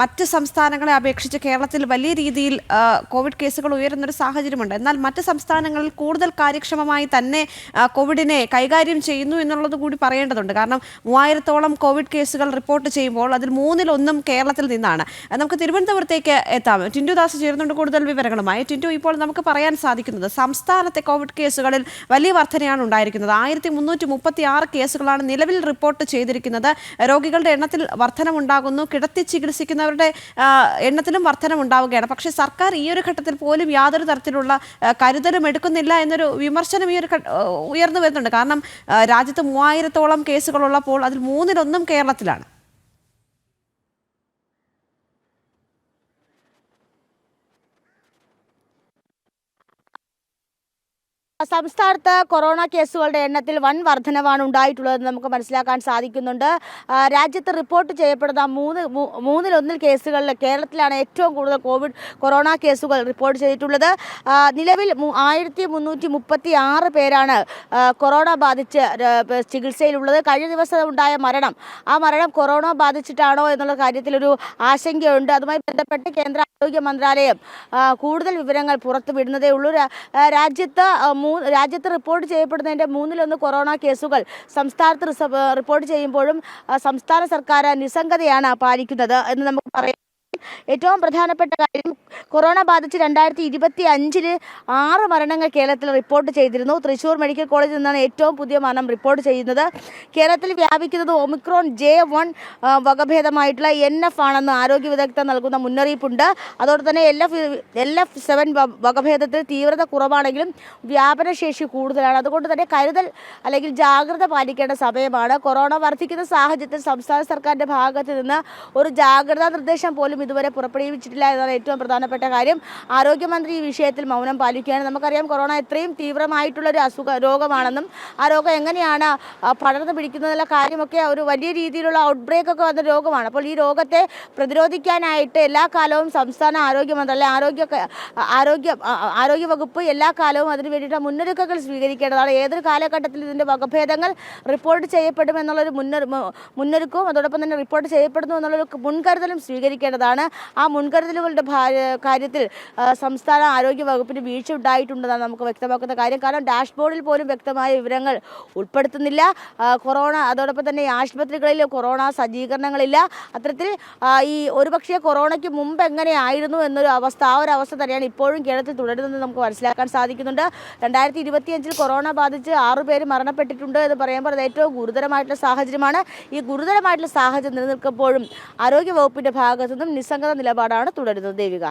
മറ്റ് സംസ്ഥാനങ്ങളെ അപേക്ഷിച്ച് കേരളത്തിൽ വലിയ രീതിയിൽ കോവിഡ് കേസുകൾ ഉയരുന്നൊരു സാഹചര്യമുണ്ട്. എന്നാൽ മറ്റ് സംസ്ഥാനങ്ങളിൽ കൂടുതൽ കാര്യക്ഷമമായി തന്നെ കോവിഡിനെ കൈകാര്യം ചെയ്യുന്നു എന്നുള്ളത് കൂടി പറയേണ്ടതുണ്ട്. കാരണം മൂവായിരത്തോളം കോവിഡ് കേസുകൾ റിപ്പോർട്ട് ചെയ്യുമ്പോൾ അതിൽ മൂന്നിലൊന്നും കേരളത്തിൽ നിന്നാണ്. നമുക്ക് തിരുവനന്തപുരത്തേക്ക് എത്താം. ടിന്റു ദാസ് ചേരുന്നുണ്ട് കൂടുതൽ വിവരങ്ങളുമായി. ടിന്റു ഇപ്പോൾ നമുക്ക് പറയാൻ സാധിക്കുന്നത് സംസ്ഥാനത്തെ കോവിഡ് കേസുകളിൽ വലിയ വർധനയാണ് ഉണ്ടായിരിക്കുന്നത്. ആയിരത്തി മുന്നൂറ്റി മുപ്പത്തി ആറ് കേസുകളാണ് നിലവിൽ റിപ്പോർട്ട് ചെയ്തിരിക്കുന്നത്. രോഗികളുടെ എണ്ണത്തിൽ വർധനമുണ്ടാകുന്നു. കിടത്തി ചികിത്സിക്കുന്നവരുടെ ആ, എണ്ണത്തിലും വർധനമുണ്ടാവുകയാണ് പക്ഷേ സർക്കാർ ഈ ഒരു ഘട്ടത്തിൽ പോലും യാതൊരു തരത്തിലുള്ള കരുതലും എടുക്കുന്നില്ല എന്നൊരു വിമർശനം ഈ ഒരു ഉയർന്നു വരുന്നുണ്ട്. കാരണം രാജ്യത്ത് മൂവായിരത്തോളം കേസുകളുള്ളപ്പോൾ അതിൽ മൂന്നിലൊന്നും കേരളത്തിലാണ്. സംസ്ഥാനത്ത് കൊറോണ കേസുകളുടെ എണ്ണത്തിൽ വൻ വർധനവാണ് ഉണ്ടായിട്ടുള്ളതെന്ന് നമുക്ക് മനസ്സിലാക്കാൻ സാധിക്കുന്നുണ്ട്. രാജ്യത്ത് റിപ്പോർട്ട് ചെയ്യപ്പെടുന്ന മൂന്ന് മൂ- മൂന്നിലൊന്നിൽ കേസുകളിൽ കേരളത്തിലാണ് ഏറ്റവും കൂടുതൽ കോവിഡ് കൊറോണ കേസുകൾ റിപ്പോർട്ട് ചെയ്തിട്ടുള്ളത്. നിലവിൽ മു- ആയിരത്തി മുന്നൂറ്റി മുപ്പത്തി ആറ് പേരാണ് കൊറോണ ബാധിച്ച് ചികിത്സയിലുള്ളത്. കഴിഞ്ഞ ദിവസം ഉണ്ടായ മരണം. ആ മരണം കൊറോണ ബാധിച്ചിട്ടാണോ എന്നുള്ള കാര്യത്തിലൊരു ആശങ്കയുണ്ട്. അതുമായി ബന്ധപ്പെട്ട് കേന്ദ്ര ആരോഗ്യ മന്ത്രാലയം കൂടുതൽ വിവരങ്ങൾ പുറത്തുവിടുന്നതേ ഉള്ളൂ. രാജ്യത്ത് ആ, മൂ രാജ്യത്ത് റിപ്പോർട്ട് ചെയ്യപ്പെടുന്നതിന്റെ മൂന്നിലൊന്ന് കൊറോണ കേസുകൾ സംസ്ഥാനത്ത് റിപ്പോർട്ട് ചെയ്യുമ്പോഴും സംസ്ഥാന സർക്കാർ നിസ്സംഗതയാണ് പാലിക്കുന്നത് എന്ന് നമുക്ക് പറയാം. ഏറ്റവും പ്രധാനപ്പെട്ട കാര്യം കൊറോണ ബാധിച്ച് രണ്ടായിരത്തി ഇരുപത്തി അഞ്ചിൽ ആറ് മരണങ്ങൾ കേരളത്തിൽ റിപ്പോർട്ട് ചെയ്തിരുന്നു. തൃശ്ശൂർ മെഡിക്കൽ കോളേജിൽ നിന്നാണ് ഏറ്റവും പുതിയ മരണം റിപ്പോർട്ട് ചെയ്യുന്നത്. കേരളത്തിൽ വ്യാപിക്കുന്നത് ഒമിക്രോൺ ജെ വൺ വകഭേദമായിട്ടുള്ള എൻ എഫ് ആണെന്ന് ആരോഗ്യ വിദഗ്ധർ നൽകുന്ന മുന്നറിയിപ്പുണ്ട്. അതോടെ തന്നെ L F L F seven വകഭേദത്തിൽ തീവ്രത കുറവാണെങ്കിലും വ്യാപനശേഷി കൂടുതലാണ്. അതുകൊണ്ട് തന്നെ കരുതൽ അല്ലെങ്കിൽ ജാഗ്രത പാലിക്കേണ്ട സമയമാണ്. കൊറോണ വർദ്ധിക്കുന്ന സാഹചര്യത്തിൽ സംസ്ഥാന സർക്കാരിന്റെ ഭാഗത്ത് നിന്ന് ഒരു ജാഗ്രതാ നിർദ്ദേശം പോലും ഇതുവരെ പുറപ്പെടുവിച്ചിട്ടില്ല എന്നതാണ് ഏറ്റവും പ്രധാനപ്പെട്ട കാര്യം. ആരോഗ്യമന്ത്രി ഈ വിഷയത്തിൽ മൗനം പാലിക്കുകയാണ്. നമുക്കറിയാം കൊറോണ എത്രയും തീവ്രമായിട്ടുള്ള ഒരു അസുഖ രോഗമാണെന്നും ആ രോഗം എങ്ങനെയാണ് പടർന്നു പിടിക്കുന്നതെന്നുള്ള കാര്യമൊക്കെ ഒരു വലിയ രീതിയിലുള്ള ഔട്ട് ബ്രേക്ക് ഒക്കെ വന്ന രോഗമാണ്. അപ്പോൾ ഈ രോഗത്തെ പ്രതിരോധിക്കാനായിട്ട് എല്ലാ കാലവും സംസ്ഥാന ആരോഗ്യ മന്ത്രാലയം ആരോഗ്യ ആരോഗ്യ ആരോഗ്യ വകുപ്പ് എല്ലാ കാലവും അതിന് വേണ്ടിയിട്ട് മുന്നൊരുക്കങ്ങൾ സ്വീകരിക്കേണ്ടതാണ്. ഏതൊരു കാലഘട്ടത്തിൽ ഇതിന്റെ വകഭേദങ്ങൾ റിപ്പോർട്ട് ചെയ്യപ്പെടും എന്നുള്ളൊരു മുന്നൊരു മുന്നൊരുക്കവും അതോടൊപ്പം തന്നെ റിപ്പോർട്ട് ചെയ്യപ്പെടുന്നു എന്നുള്ളൊരു മുൻകരുതലും സ്വീകരിക്കേണ്ടതാണ്. ആ മുൻകരുതലുകളുടെ കാര്യത്തിൽ സംസ്ഥാന ആരോഗ്യ വകുപ്പിന് വീഴ്ച ഉണ്ടായിട്ടുണ്ടെന്നാണ് നമുക്ക് വ്യക്തമാക്കുന്ന കാര്യം. കാരണം ഡാഷ്ബോർഡിൽ പോലും വ്യക്തമായ വിവരങ്ങൾ ഉൾപ്പെടുത്തുന്നില്ല. കൊറോണ അതോടൊപ്പം തന്നെ ആശുപത്രികളിൽ കൊറോണ സജ്ജീകരണങ്ങളില്ല. അത്തരത്തിൽ ഈ ഒരുപക്ഷെ കൊറോണയ്ക്ക് മുമ്പ് എങ്ങനെയായിരുന്നു എന്നൊരു അവസ്ഥ ആ ഒരു അവസ്ഥ തന്നെയാണ് ഇപ്പോഴും കേരളത്തിൽ തുടരുന്നത് നമുക്ക് മനസ്സിലാക്കാൻ സാധിക്കുന്നുണ്ട്. രണ്ടായിരത്തി ഇരുപത്തിയഞ്ചിൽ കൊറോണ ബാധിച്ച് ആറ് പേര് മരണപ്പെട്ടിട്ടുണ്ട് എന്ന് പറയുമ്പോൾ അത് ഏറ്റവും ഗുരുതരമായിട്ടുള്ള സാഹചര്യമാണ്. ഈ ഗുരുതരമായിട്ടുള്ള സാഹചര്യം നിലനിൽക്കുമ്പോഴും ആരോഗ്യ വകുപ്പിന്റെ ഭാഗത്തു നിന്നും നിസ്സംഗത നിലപാടാണ് തുടരുന്നത് ദേവിക.